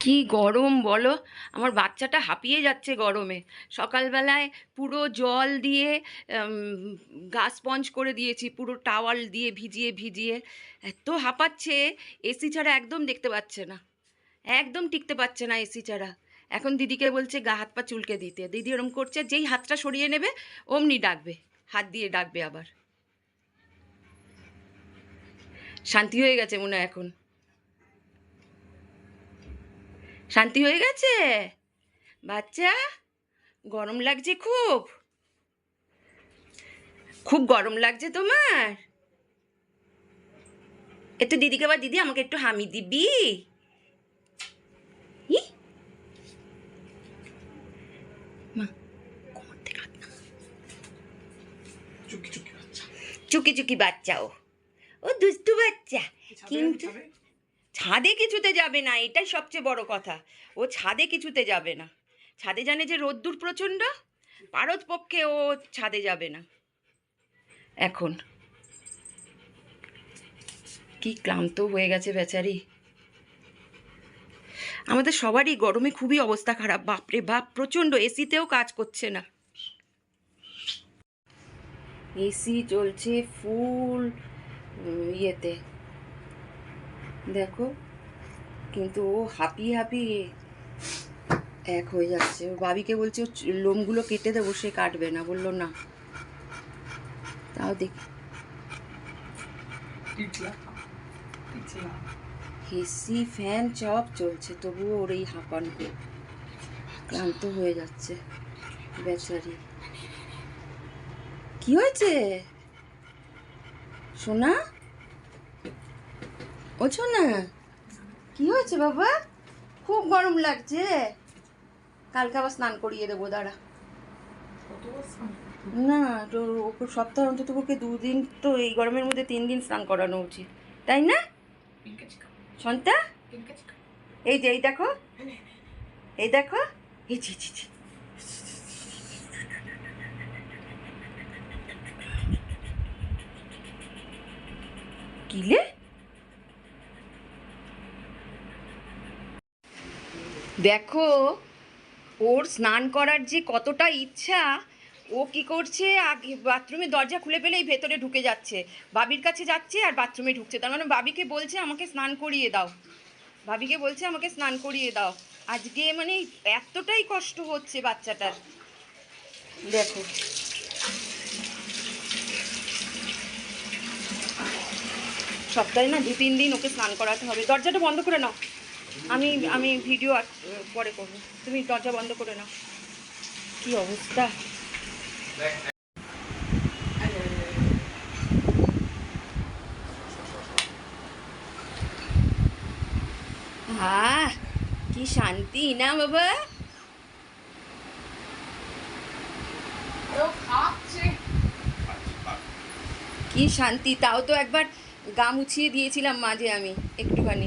কি গরম বলো? আমার বাচ্চাটা হাঁপিয়ে যাচ্ছে গরমে। সকালবেলায় পুরো জল দিয়ে উম, গা স্পঞ্জ করে দিয়েছি পুরো টাওয়াল দিয়ে ভিজিয়ে ভিজিয়ে। এত হাঁপাচ্ছে এসি ছাড়া একদম দেখতে পাচ্ছে না। একদম টিকতে পারছে না এসি ছাড়া। এখন দিদিকে বলছে গা হাত পা চুলকে দিতে। দিদি ওরম করছে যেই হাতটা সরিয়ে নেবে অমনি ডাকবে হাত দিয়ে ডাকবে আবার। শান্তি হয়ে গেছে মনে হয় এখন। শান্তি হয়ে গেছে? বাচ্চা গরম লাগছে খুব। খুব গরম লাগছে তোমার? একটু দিদিকে আবার দিদি আমাকে একটু হামি দিবি। চুকি চুকি বাচ্চা। ও। ও দুষ্টু বাচ্চা। কিন্তু ছাদে কিছুতে যাবে না, এটাই সবচেয়ে বড় কথা। ও ছাদে কিছুতে যাবে না। ছাদে জানে যে রোদ্দুর প্রচণ্ড, পারদ পক্ষে ও ছাদে যাবে না। এখন। কি ক্লান্ত হয়ে গেছে বেচারি। আমাদের সবারই গরমে খুবই অবস্থা খারাপ, বাপরে বাপ, প্রচণ্ড এসিতেও কাজ করছে না। এসি চলছে ফুল ইয়েতে। দেখো কিন্তু ও হাঁপিয়ে হাঁপিয়ে এক হয়ে যাচ্ছে। ও বাবিকে বলছে ওর লোমগুলো কেটে দেবো সে কাটবে না। বলল না। তাও দেখি এসি ফ্যান সব চলছে তবুও ওর এই হাঁপানো। ক্লান্ত হয়ে যাচ্ছে বেচারি। কি হয়েছে? সোনা? ও সোনা কি হয়েছে বাবা? খুব গরম লাগছে। কালকে আবার স্নান করিয়ে দেবো, দাঁড়া। না, তো ওকে সপ্তাহে অন্তত ওকে দুদিন তো এই গরমের মধ্যে তিন দিন স্নান করানো উচিত। তাই না? সন্তা এই যে, এই দেখো। এই দেখো। এই জি জি কিলে দেখো, ওর স্নান করার যে কতটা ইচ্ছা, ও কি করছে, আগে বাথরুমে দরজা খুলে পেলেই ভেতরে ঢুকে যাচ্ছে। বাবির কাছে যাচ্ছে আর বাথরুমে ঢুকছে। তার মানে বাবিকে বলছে, আমাকে স্নান করিয়ে দাও। ভাবিকে বলছে, আমাকে স্নান করিয়ে দাও। আজকে মানে এতটাই কষ্ট হচ্ছে বাচ্চাটার। দেখো। সপ্তাহে না দু তিন দিন ওকে স্নান করাতে হবে। দরজাটা বন্ধ করে নাও। আমি আমি ভিডিও পরে করব। তুমি দরজা বন্ধ করে নাও। কি অবস্থা? আহ, কি শান্তি, না বাবা? কি শান্তি, তাও তো একবার গা মুছিয়ে দিয়েছিলাম মাঝে আমি, একটুখানি।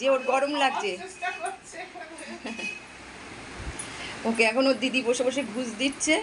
যে ওর গরম লাগছে। ওকে এখন ওর দিদি বসে বসে ঘুষ দিচ্ছে।